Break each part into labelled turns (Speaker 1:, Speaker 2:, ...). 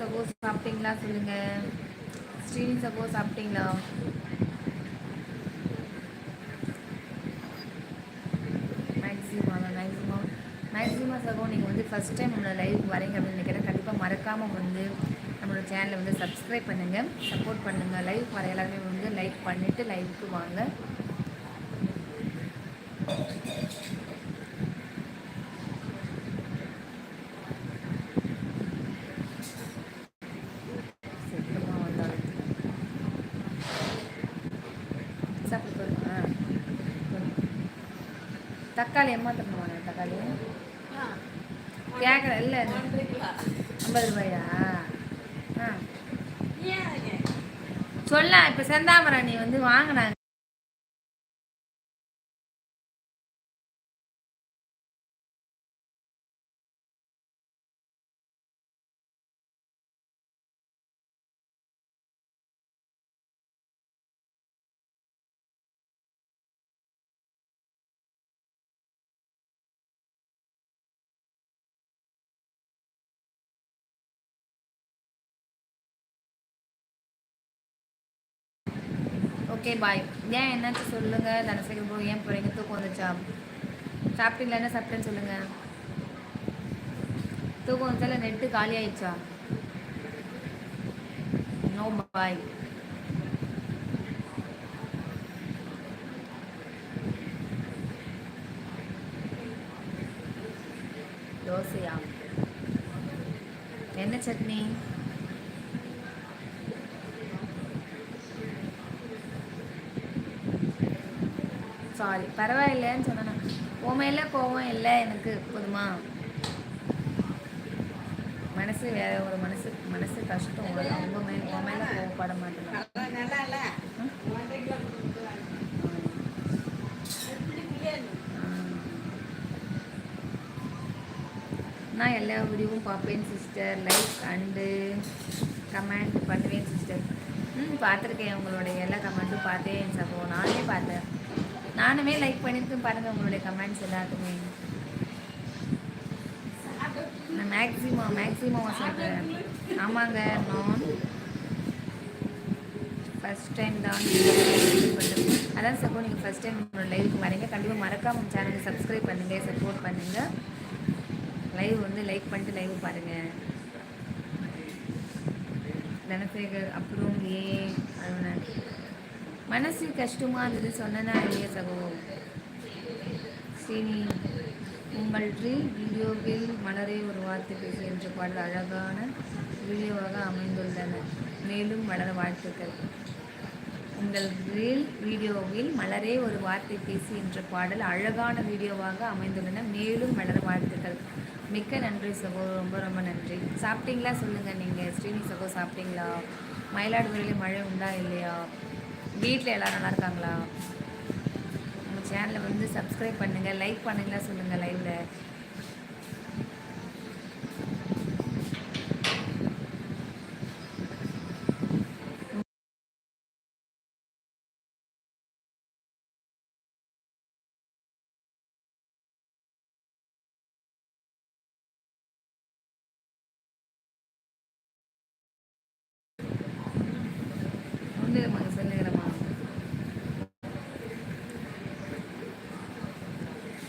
Speaker 1: Suppose சாப்பிட்டீங்களா சொல்லுங்க. Srini suppose சாப்பிட்டீங்களா? மேக்ஸிமம் மேக்ஸிமம் மேக்ஸிமம் சகோ நீங்கள் வந்து ஃபஸ்ட் டைம் நம்மளோட லைவ் வரீங்க அப்படின்னு நினைக்கிறேன். கண்டிப்பாக மறக்காமல் வந்து நம்மளோட சேனலை வந்து சப்ஸ்கிரைப் பண்ணுங்கள் சப்போர்ட் பண்ணுங்கள் லைவ் வர எல்லாருமே வந்து லைக் பண்ணிவிட்டு லைவுக்கு வாங்க. போடுங்க. ஆ. தக்காளி எம்மா தருவாங்க தக்காளி? கேட்குற இல்லை. ஐம்பது ரூபாயா? ஆ. சொல்ல இப்போ செந்தாமரணி வந்து வாங்கினாங்க. ஓகே பாய் ஏன் என்னாச்சு சொல்லுங்க? தனசேகர் ப்ரோ ஏன் போறீங்க? தூக்கம் வந்துச்சா சாப்பிட்டீங்களா? என்ன சாப்பிட்டேன்னு சொல்லுங்க. தூக்கம் வந்துச்சா? இல்லை நெட்டு காலி ஆயிடுச்சா? நோ பாய் தோசையா? என்ன சட்னி? சாரி பரவாயில்லைன்னு சொன்னேன் உண்மையில கோவம் இல்லை எனக்கு போதுமா? மனசு வேற ஒரு மனசு மனசு கஷ்டம் வரும். அவங்க மேல உன் மேல கோவப்பட மாட்டேன். நான் எல்லா வீடியோவும் பார்ப்பேன் சிஸ்டர் லைக் அண்டு கமெண்ட் பண்ணுவேன் சிஸ்டர் ம் பார்த்துருக்கேன். உங்களுடைய எல்லா கமெண்ட்டும் பார்த்தேன் சப்போ நானே பார்த்தேன். நானுமே லைக் பண்ணியிருக்கேன் பாருங்கள் உங்களுடைய கமெண்ட்ஸ் எல்லாத்துக்குமே. நான் மேக்ஸிமம் மேக்ஸிமம் சொல்கிறேன் ஆமாங்க நான் ஃபஸ்ட் டைம் தான். அதான் சப்போ நீங்கள் ஃபஸ்ட் டைம் உங்களோட லைவுக்கு வரீங்க. கண்டிப்பாக மறக்காமல் சேனலுக்கு சப்ஸ்கிரைப் பண்ணுங்கள் சப்போர்ட் பண்ணுங்கள் லைவ் வந்து லைக் பண்ணிட்டு லைவ் பாருங்கள் தனசேகர் அப்புறம் ஏ அருணன். மனசு கஷ்டமாக இருந்தது சொன்னனா இல்லையா சகோ? சீனி உங்கள் ரீல் வீடியோவில் மலரே ஒரு வார்த்தை பேசி என்ற பாடல் அழகான வீடியோவாக அமைந்துள்ளன. மேலும் மலர வாழ்த்துக்கள். உங்கள் ரீல் வீடியோவில் மலரே ஒரு வார்த்தை பேசி என்ற பாடல் அழகான வீடியோவாக அமைந்துள்ளன. மேலும் மலர வாழ்த்துக்கள். மிக்க நன்றி சகோ. ரொம்ப ரொம்ப நன்றி. சாப்பிட்டீங்களா? சொல்லுங்கள் நீங்கள் ஸ்ரீனி சகோ சாப்பிட்டீங்களா? மயிலாடுதுறையில் மழை உண்டா இல்லையா? வீட்டில் எல்லோரும் நல்லா இருக்காங்களா? நம்ம சேனலை வந்து சப்ஸ்கிரைப் பண்ணுங்கள் லைக் பண்ணுங்களா சொல்லுங்கள் லைவில் வந்து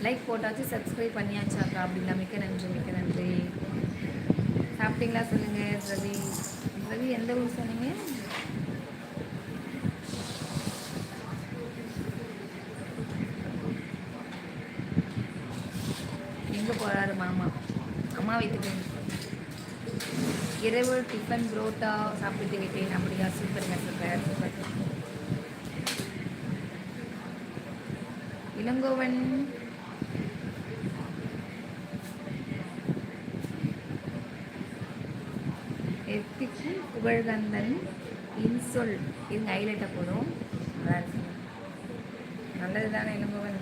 Speaker 1: லைக் போட்டாச்சு சப்ஸ்கிரைப் பண்ணியாச்சாக்கா அப்படிங்களா மிக்க நன்றி மிக்க நன்றி. சாப்பிட்டீங்களா சொல்லுங்க ரவி? ரவி எந்த ஊர் சொன்னீங்க? எங்கே போகிறாரு மாமா? அம்மா வீட்டுக்கு. இரவு டிஃபன் புரோட்டா சாப்பிட்டு விட்டேன் அப்படியா? சூப்பருங்க சூப்பர் சூப்பர் இளங்கோவன். எத்திக்கு புகழ்கந்தன் இன்சொல் இது ஹைலைட்டாக போதும் நல்லா இருக்குங்க நல்லது தானே இளங்கோவன்